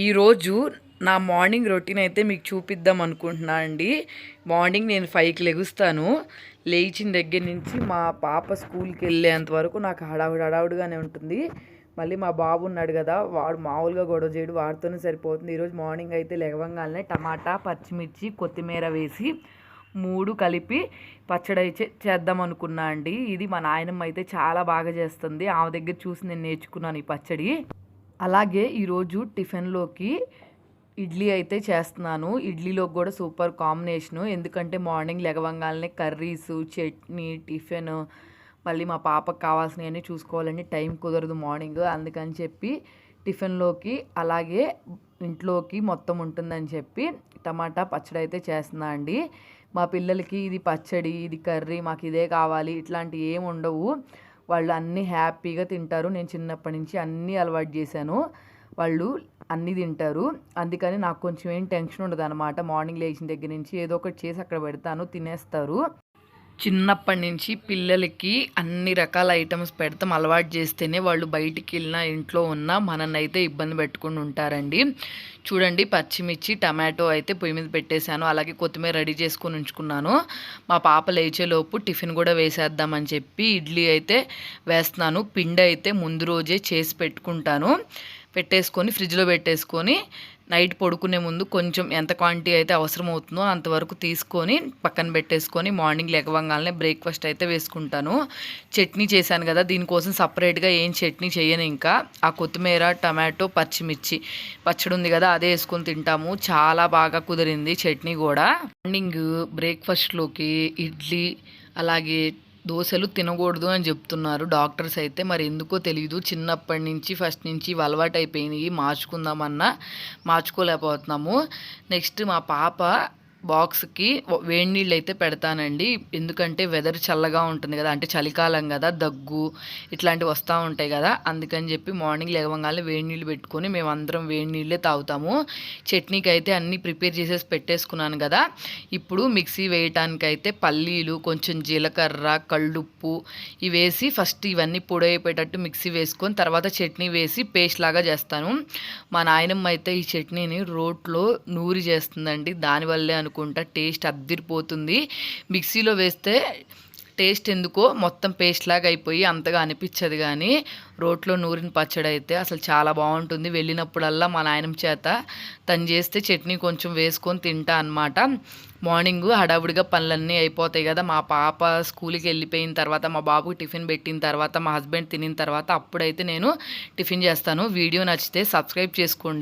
ఈరోజు నా morning routine అయితే మీకు చూపిద్దాం అనుకుంటున్నా అండి. మార్నింగ్ నేను ఫైవ్కి లెగుస్తాను. లేచిన దగ్గర నుంచి మా పాప స్కూల్కి వెళ్ళేంత వరకు నాకు హడావుడి హడావుడిగానే ఉంటుంది. మళ్ళీ మా బాబు ఉన్నాడు కదా వాడు మామూలుగా గొడవ చేయడు వాడితోనే సరిపోతుంది. ఈరోజు మార్నింగ్ అయితే లెగవంగానే టమాటా పచ్చిమిర్చి కొత్తిమీర వేసి మూడు కలిపి పచ్చడి అయితే చేద్దాం అనుకున్నా అండి. ఇది మా నాయనమ్మ అయితే చాలా బాగా చేస్తుంది. ఆమె దగ్గర చూసి నేను నేర్చుకున్నాను ఈ పచ్చడి. అలాగే ఈరోజు టిఫిన్లోకి ఇడ్లీ అయితే చేస్తున్నాను. ఇడ్లీలోకి కూడా సూపర్ కాంబినేషను. ఎందుకంటే మార్నింగ్ లెగవంగానే కర్రీస్ చట్నీ టిఫిన్ మళ్ళీ మా పాపకు కావాల్సినవన్నీ చూసుకోవాలని టైం కుదరదు మార్నింగ్ అందుకని చెప్పి టిఫిన్లోకి అలాగే ఇంట్లోకి మొత్తం ఉంటుందని చెప్పి టమాటా పచ్చడి అయితే చేస్తున్నా అండి. మా పిల్లలకి ఇది పచ్చడి ఇది కర్రీ మాకు ఇదే కావాలి. ఇట్లాంటివి ఏమి ఉండవు. వాళ్ళు అన్నీ హ్యాపీగా తింటారు. నేను చిన్నప్పటి నుంచి అన్నీ అలవాటు చేశాను. వాళ్ళు అన్నీ తింటారు. అందుకని నాకు కొంచెం ఏం టెన్షన్ ఉండదు అనమాట మార్నింగ్ లేచిన దగ్గర నుంచి ఏదో ఒకటి చేసి అక్కడ పెడతాను తినేస్తారు. చిన్నప్పటి నుంచి పిల్లలకి అన్ని రకాల ఐటమ్స్ పెడతాం. అలవాటు చేస్తేనే వాళ్ళు బయటికి వెళ్ళినా ఇంట్లో ఉన్నా మనల్ని అయితే ఇబ్బంది పెట్టుకుని ఉంటారండి. చూడండి పచ్చిమిర్చి టమాటో అయితే పొయ్యి మీద పెట్టేశాను. అలాగే కొత్తిమీర రెడీ చేసుకొని ఉంచుకున్నాను. మా పాప లేచేలోపు టిఫిన్ కూడా వేసేద్దామని చెప్పి ఇడ్లీ అయితే వేస్తున్నాను. పిండి అయితే ముందు రోజే చేసి పెట్టుకుంటాను. పెట్టేసుకొని ఫ్రిడ్జ్లో పెట్టేసుకొని నైట్ పడుకునే ముందు కొంచెం ఎంత క్వాంటిటీ అయితే అవసరం అవుతుందో అంతవరకు తీసుకొని పక్కన పెట్టేసుకొని మార్నింగ్ లెగవంగానే బ్రేక్ఫాస్ట్ అయితే వేసుకుంటాను. చట్నీ చేశాను కదా దీనికోసం సపరేట్గా ఏం చట్నీ చేయను ఇంకా. ఆ కొత్తిమీర టమాటో పచ్చిమిర్చి. పచ్చడి ఉంది కదా అదే వేసుకొని తింటాము. చాలా బాగా కుదిరింది చట్నీ కూడా. మార్నింగ్ బ్రేక్ఫాస్ట్లోకి ఇడ్లీ అలాగే దోశలు తినకూడదు అని చెప్తున్నారు. డాక్టర్స్ అయితే మరి ఎందుకో తెలియదు చిన్నప్పటి నుంచి ఫస్ట్ నుంచి అలవాటు అయిపోయినాయి మార్చుకుందామన్నా మార్చుకోలేకపోతున్నాము. నెక్స్ట్ మా పాప బాక్స్కి వేడి నీళ్ళు అయితే పెడతానండి. ఎందుకంటే వెదర్ చల్లగా ఉంటుంది కదా అంటే చలికాలం కదా దగ్గు ఇట్లాంటివి వస్తూ ఉంటాయి కదా అందుకని చెప్పి మార్నింగ్ లేవగానే వేడి నీళ్ళు పెట్టుకొని మేము అందరం వేడి నీళ్ళే తాగుతాము. చట్నీకి అయితే అన్నీ ప్రిపేర్ చేసేసి పెట్టేసుకున్నాను కదా. ఇప్పుడు మిక్సీ వేయటానికి అయితే పల్లీలు కొంచెం జీలకర్ర కళ్ళుప్పు ఇవి వేసి ఫస్ట్ ఇవన్నీ పొడైపోయేటట్టు మిక్సీ వేసుకొని తర్వాత చట్నీ వేసి పేస్ట్ లాగా చేస్తాను. మా నాయనమ్మ అయితే ఈ చట్నీని రోట్లో నూరి చేస్తుందండి. దానివల్లే అను అనుకుంటా టేస్ట్ అద్దిరిపోతుంది. మిక్సీలో వేస్తే టేస్ట్ ఎందుకో మొత్తం పేస్ట్ లాగా అయిపోయి అంతగా అనిపించదు కానీ రోట్లో నూరిన పచ్చడి అయితే అసలు చాలా బాగుంటుంది. వెళ్ళినప్పుడల్లా మా నాయనం చేత తను చేస్తే చట్నీ కొంచెం వేసుకొని తింటా అనమాట మార్నింగ్ హడావుడిగా పనులన్నీ అయిపోతాయి కదా మా పాప స్కూల్కి వెళ్ళిపోయిన తర్వాత మా బాబుకి టిఫిన్ పెట్టిన తర్వాత మా హస్బెండ్ తినిన తర్వాత అప్పుడైతే నేను టిఫిన్ చేస్తాను. వీడియో నచ్చితే సబ్స్క్రైబ్ చేసుకోండి.